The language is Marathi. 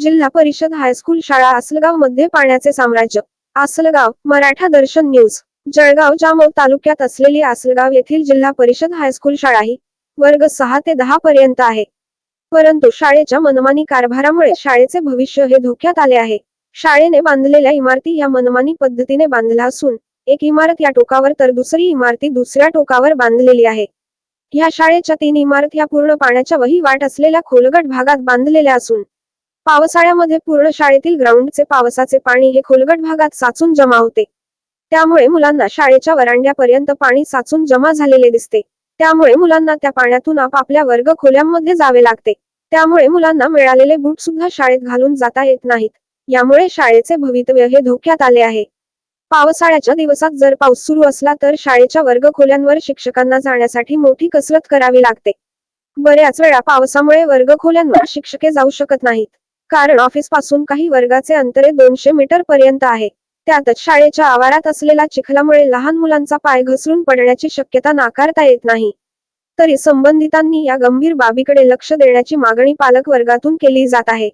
जिल्हा परिषद हायस्कूल शाळा आसलगावमध्ये पाण्याचे साम्राज्य. आसलगाव मराठा दर्शन न्यूज जळगाव जामव तालुक्यात असलेली आसलगाव येथील जिल्हा परिषद हायस्कूल शाळा ही वर्ग सहा ते दहा पर्यंत आहे. परंतु शाळेच्या मनमानी कारभारामुळे शाळेचे भविष्य हे धोक्यात आले आहे. शाळेने बांधलेल्या इमारती या मनमानी पद्धतीने बांधल्या असून एक इमारत या टोकावर तर दुसरी इमारती दुसऱ्या टोकावर बांधलेली आहे. या शाळेच्या तीन इमारत या पूर्ण पाण्याच्या वही वाट असलेल्या खोलगट भागात बांधलेल्या असून पावसाळ्यामध्ये पूर्ण शाळेतील ग्राउंडचे पावसाचे पाणी हे खोलगट भागात साचून जमा होते. त्यामुळे मुलांना शाळेच्या वरांड्यापर्यंत पाणी साचून जमा झालेले दिसते. त्यामुळे मुलांना त्या पाण्यातून आपापल्या वर्ग खोल्यांमध्ये जावे लागते. त्यामुळे मुलांना मिळालेले बूट सुद्धा शाळेत घालून जाता येत नाहीत. यामुळे शाळेचे भवितव्य हे धोक्यात आले आहे. पावसाळ्याच्या दिवसात जर पाऊस सुरू असला तर शाळेच्या वर्ग खोल्यांवर शिक्षकांना जाण्यासाठी मोठी कसरत करावी लागते. बऱ्याच वेळा पावसामुळे वर्ग खोल्यांवर शिक्षके जाऊ शकत नाहीत. कारण ऑफिसपासून काही वर्गाचे अंतरे दोनशे मीटर पर्यंत आहे. त्यातच शाळेच्या आवारात असलेल्या चिखलामुळे लहान मुलांचा पाय घसरून पडण्याची शक्यता नाकारता येत नाही. तरी संबंधितांनी या गंभीर बाबीकडे लक्ष देण्याची मागणी पालक वर्गातून केली जात आहे.